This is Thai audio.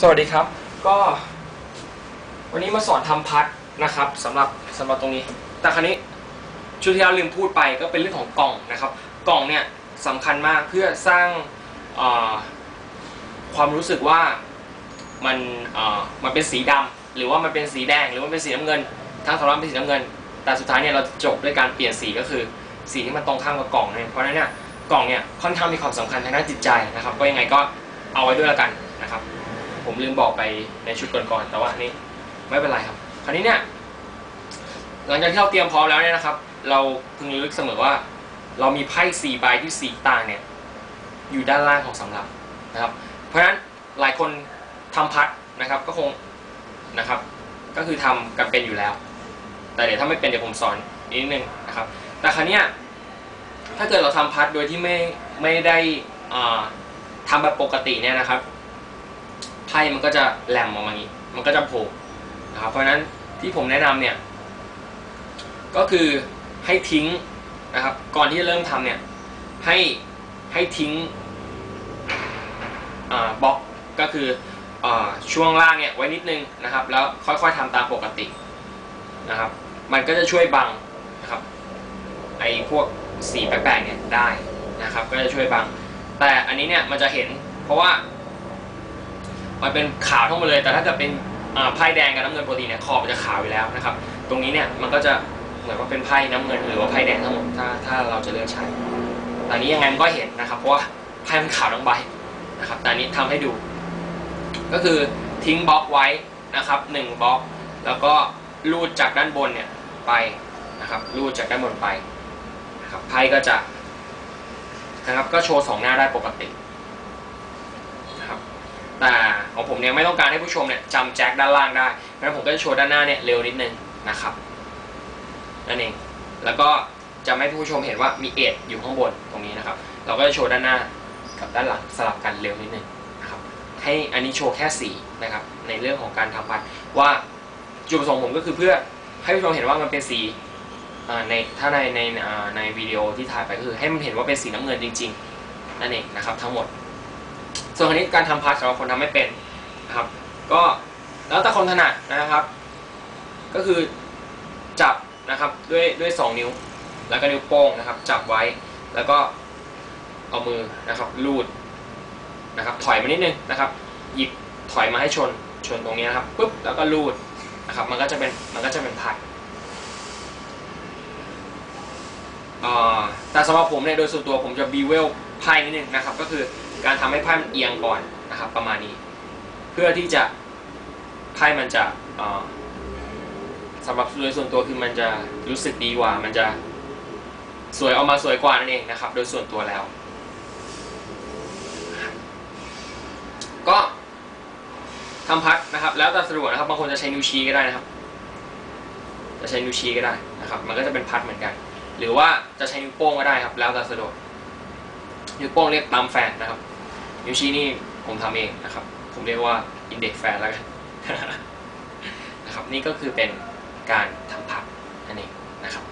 สวัสดีครับ ก็ วันนี้มาสอนทำพัดนะครับสำหรับสำหรับตรงนี้ แต่ครั้นี้ชุดที่เราลืมพูดไปก็เป็นเรื่องของกล่องนะครับ กล่องเนี่ยสำคัญมากเพื่อสร้างความรู้สึกว่ามันมันเป็นสีดำหรือว่ามันเป็นสีแดง หรือว่ามันเป็นสีน้ำเงิน ทั้งสองรอบเป็นสีน้ำเงิน แต่สุดท้ายเนี่ยเราจบด้วยการเปลี่ยนสีก็คือ สีที่มันตรงข้ามกับกล่องเนี่ยเพราะฉะนั้นเนี่ยกล่องเนี่ยค่อนข้างมีความสำคัญทางด้านจิตใจนะครับ ก็ยังไงก็เอาไว้ด้วยแล้วกันนะครับ ผมลืมบอกไปในชุดก่อนๆแต่ว่าอันนี้ไม่เป็นไรครับ คราวนี้เนี่ยหลังจากที่เราเตรียมพร้อมแล้วเนี่ยนะครับ เราพึงระลึกเสมอว่า เรามีไพ่สี่ใบที่สีต่างเนี่ยอยู่ด้านล่างของสำรับนะครับ เพราะฉะนั้นหลายคนทำพัดนะครับก็คงนะครับ ก็คือทำกันเป็นอยู่แล้ว แต่เดี๋ยวถ้าไม่เป็นเดี๋ยวผมสอนนิดนึงนะครับ แต่ครั้นี้ยถ้าเกิดเราทำพัดโดยที่ไม่ไม่ได้อ่าทำแบบปกติเนี่ยนะครับ ไพ่มันก็จะแหลมออกมาอย่างนี้ มันก็จะโผล่นะครับ เพราะฉะนั้นที่ผมแนะนำเนี่ย ก็คือให้ทิ้งนะครับ ก่อนที่จะเริ่มทำเนี่ย ให้ให้ทิ้งบล็อกก็คืออช่วงล่างเนี่ยไว้นิดนึงนะครับ แล้วค่อยๆทำตามปกตินะครับ มันก็จะช่วยบังนะครับไอ้พวกสีแปลกๆเนี่ยได้นะครับ ก็จะช่วยบัง แต่อันนี้เนี่ยมันจะเห็นเพราะว่า มันเป็นขาวทั้งหมดเลย แต่ถ้าเกิดเป็นไพ่แดงกับน้ำเงินปกติเนี่ยขอบมันจะขาวอยู่แล้วนะครับ ตรงนี้เนี่ยมันก็จะเหมือนว่าเป็นไพ่น้ำเงินหรือว่าไพ่แดงทั้งหมดถ้าถ้าเราจะเลือกใช้แต่อันนี้ยังไงมันก็เห็นนะครับ เพราะว่าไพ่มันขาวทั้งใบนะครับแต่อันนี้ทำให้ดู ก็คือทิ้งบล็อกไว้นะครับหนึ่งบล็อก แล้วก็ลูดจากด้านบนเนี่ยไปนะครับลูดจากด้านบนไปนะครับไพ่ก็จะนะครับก็โชว์สองหน้าได้ปกติ ของผมเนี่ยไม่ต้องการให้ผู้ชมเนี่ยจำแจ็คด้านล่างได้เพราะฉะนั้นผมก็จะโชว์ด้านหน้าเนี่ยเร็วนิดนึงนะครับนั่นเองแล้วก็จะไม่ให้ผู้ชมเห็นว่ามีเอ็ดอยู่ข้างบนตรงนี้นะครับ เราก็จะโชว์ด้านหน้ากับด้านหลังสลับกันเร็วนิดนึงนะครับให้อันนี้โชว์แค่สีนะครับในเรื่องของการทำพัดว่าจุดประสงค์ผมก็คือเพื่อให้ผู้ชมเห็นว่ามันเป็นสีในถ้าในในในวิดีโอที่ถ่ายไปก็คือให้มันเห็นว่าเป็นสีน้ำเงินจริง ๆ นั่นเองนะครับทั้งหมด ส่วนอันนี้การทำพัดสำหรับคนทำไม่เป็น นะครับ ก็แล้วแต่คนถนัดนะครับ ก็คือจับนะครับด้วยด้วยสองนิ้ว แล้วก็นิ้วโป้งนะครับ จับไว้แล้วก็เอามือนะครับลูดนะครับ ถอยมานิดนึงนะครับ หยิบถอยมาให้ชนชนตรงนี้นะครับปุ๊บแล้วก็ลูดนะครับ มันก็จะเป็นมันก็จะเป็นพัดอ่าแต่สำหรับผมเนี่ยโดยส่วนตัวผมจะบีเวลไพ่นิดนึงนะครับ ก็คือการทำให้ไพ่มันเอียงก่อนนะครับ ประมาณนี้ พื่อที่จะไพ่มันจะสำหรับโดยส่วนตัวคือมันจะรู้สึกดีกว่า มันจะสวยออกมาสวยกว่านั่นเองนะครับ โดยส่วนตัวแล้ว ก็ทำพัดนะครับ แล้วแต่สะดวกนะครับบางคนจะใช้นิ้วชี้ก็ได้นะครับ จะใช้นิ้วชี้ก็ได้นะครับ มันก็จะเป็นพัดเหมือนกัน หรือว่าจะใช้นิ้วโป้งก็ได้ครับ แล้วแต่สะดวกนิ้วโป้งเรียกตามแฟนนะครับ นิ้วชี้นี่ผมทำเองนะครับ ผมเรียกว่าอินเด็กแฟนแล้วกันนะครับนี่ก็คือเป็นการทำผักนั่นเองนะครับ